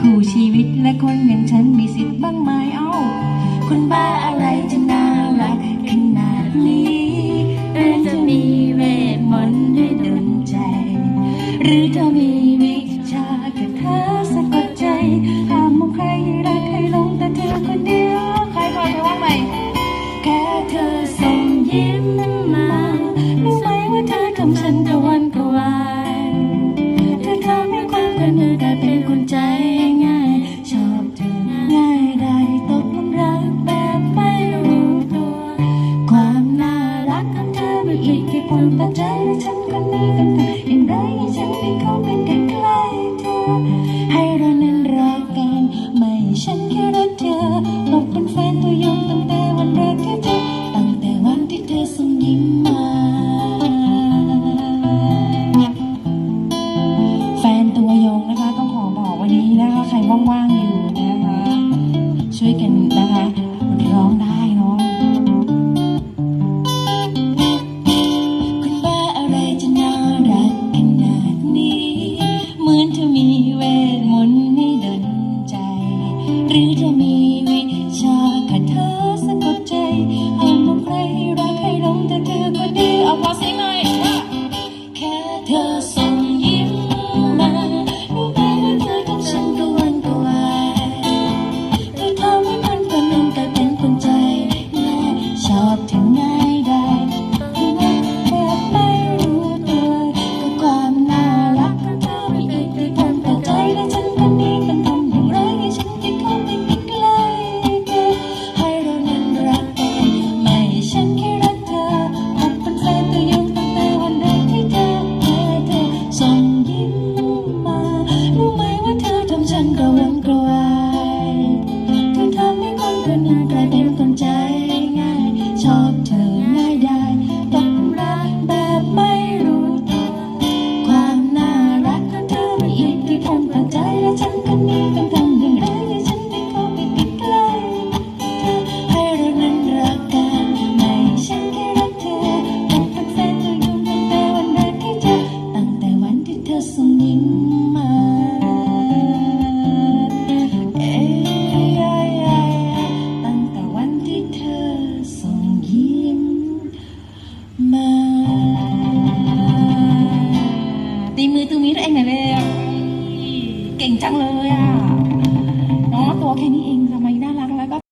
คู่ชีวิตและคนอย่างฉันมีสิทธิ์บ้างไหมเอ้า คนบ้าอะไรจะน่ารักขนาดนี้หรือจะมีเวทมนต์ให้ดลใจ หรือจะมีวิชาแคาถาสะกดใจห้ามมองใครรักให้หลงแต่เธอคนเดียว ใครพอจะว่าไหมแค่เธอส่งยิ้มมา พลิกให้ความตั้งใจและฉันคนนี้ต้องอย่างไรให้ฉันได้เข้าเป็นใกล้ๆเธอ ให้เรานั้นรักกัน ไม่ฉันแค่รักเธอตกเป็นแฟนตัวยงตั้งแต่วันแรกที่เธอ ตั้งแต่วันที่เธอส่งยิ้มมา แฟนตัวยงนะคะต้องขอบอกวันนี้นะคะใครว่างๆอยู่นะคะ ช่วยกันนะคะร้องได้เนาะ เก่งจังเลยอะน้องตัวแค่นี้เองทำไมน่ารัก